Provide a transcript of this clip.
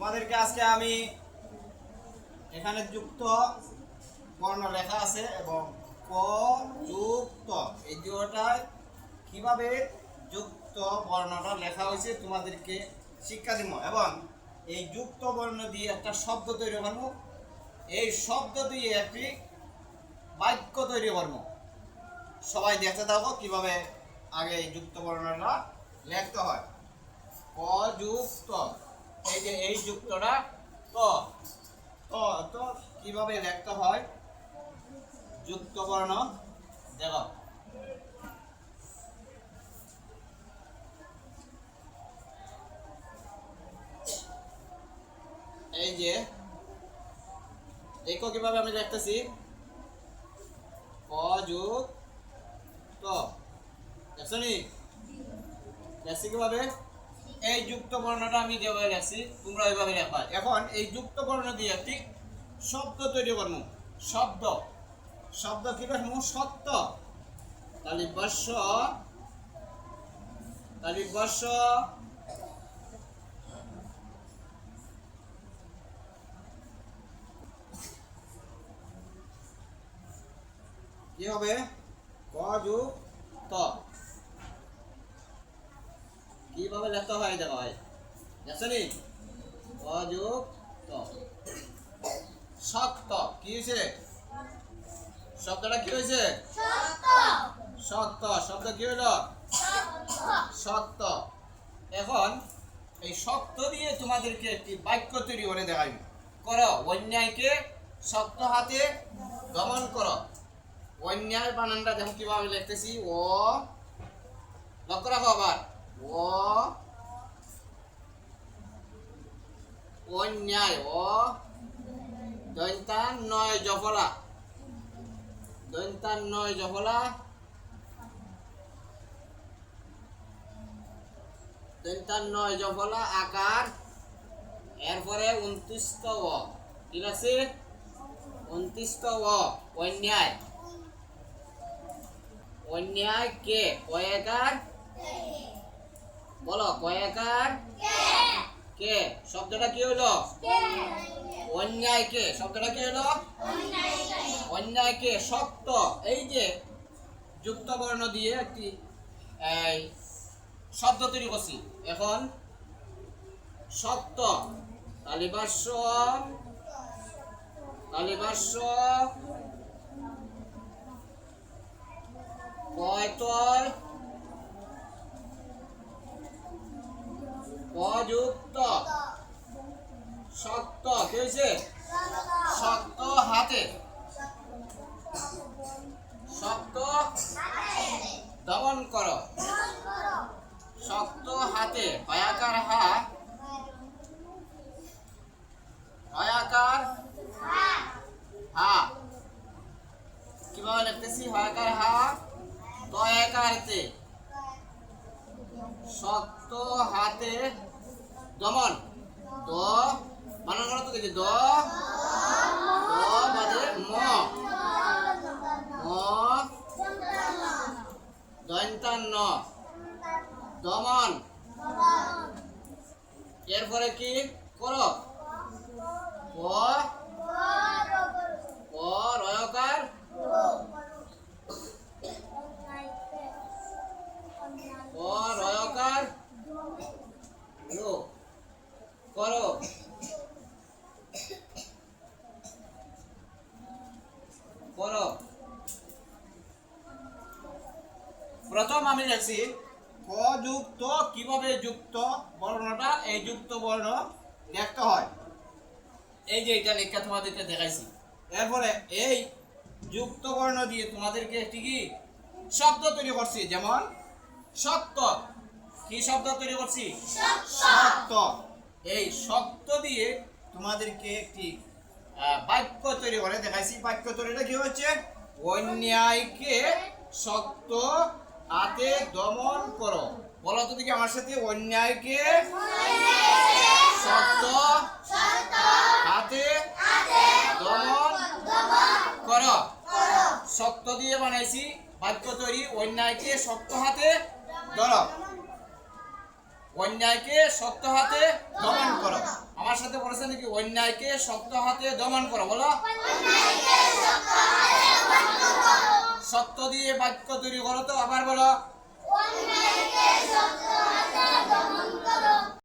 তোমাদেরকে আজকে আমি এখানে যুক্ত বর্ণ লেখা আছে এবং ক যুক্ত। এই দুটায় কীভাবে যুক্ত বর্ণটা লেখা হয়েছে তোমাদেরকে শিক্ষা দিব। এবং এই যুক্ত বর্ণ দিয়ে একটা শব্দ তৈরি করব। এই শব্দ দিয়ে একটি বাক্য তৈরি করব। সবাই দেখতে থাকো কীভাবে আগে এই যুক্ত বর্ণটা লিখতে হয়। অযুক্ত এই যে এই যুক্তটা ত ত কীভাবে লিখতে হয়? যুক্ত বর্ণ, দেখো। এই যে দেখো কীভাবে আমি লিখতেছি? দেখছ নি? কীভাবে? এই যুক্ত বর্ণটা আমি যেভাবে লেখছি তোমরা এইভাবে লেখা এখন এই যুক্ত বর্ণ দিয়ে একটি শব্দ তৈরি করব। শব্দ। শব্দ কি রাখব? সত্য। তাহলে বর্ষ। তাহলে বর্ষ। কি হবে? ক যুগ ত। কীভাবে লিখতে হয় দেখো ভাই। দেখছ নি? ক ত শক্ত কি হয়েছে? শব্দটা কি হয়েছে? শক্ত শব্দ কি হলো? শক্ত এখন এই শক্ত দিয়ে তোমাদেরকে একটি বাক্য তৈরি করে দেখাই। করো, অন্যায়কে শক্ত হাতে দমন করো। অন্যায় বানানটা দেখো কীভাবে লিখতেছি। ও, লক্ষ্য রাখো আবার। ও অন্যায় ও দৈন্তান নয় জফলা দৈন্তান নয় জফলা দৈন্তান নয় জফলা আকার এরপরে উনত্রিশত ও ঠিক আছে উনত্রিশত অন্যায় অন্যায় কে কয়েকার বলো কয়েকার কে? শব্দটা কি হলো? অন্যায় কে? শব্দটা কি হলো? অন্যায় কে? শক্ত। এই যে যুক্ত বর্ণ দিয়ে একটি শব্দ তৈরি করছি। এখন, শক্ত। তালিবাস্য তালিবাস্য কয়তর অযুক্ত শক্ত, কি শক্ত হাতে। শক্ত দমন করো। শক্ত হাতে। হয়াকার হা। হয়াকার হা। কীভাবে লিখতেছি? হয়াকার হা। দয়াকারতে। শক্ত হাতে দমন। দ বানান করো তো দেখি দ। বাদে ম। ম দন্তান ন দমন। এরপরে কি করো? প করো প্রথম আমি লিখছি ক যুক্ত কীভাবে যুক্ত? বর্ণটা এই যুক্ত বর্ণ দেখতে হয়। এই যে এটা লেখা তোমাদেরকে দেখাইছি। এরপরে এই যুক্ত বর্ণ দিয়ে তোমাদেরকে একটি কি? শব্দ তৈরি করছি যেমন সত্য কি শব্দ তৈরি করছি? সত্য এই শব্দ দিয়ে তোমাদেরকে একটি বাক্য তৈরি করে, দেখাইছি বাক্য তৈরিটা কি হচ্ছে অন্যায়কে শক্ত হাতে দমন করো। বলো তো দেখি আমার সাথে, অন্যায়কে শক্ত হাতে দমন করো। শক্ত দিয়ে বানাইছি বাক্য তৈরি, অন্যায়কে শক্ত হাতে ধরো। অন্যায়কে শক্ত হাতে দমন করো। আমার সাথে বলেছে নাকি অন্যায়কে শক্ত হাতে দমন করো বলো। সত্য দিয়ে বাক্য তৈরি করো তো আবার বলো।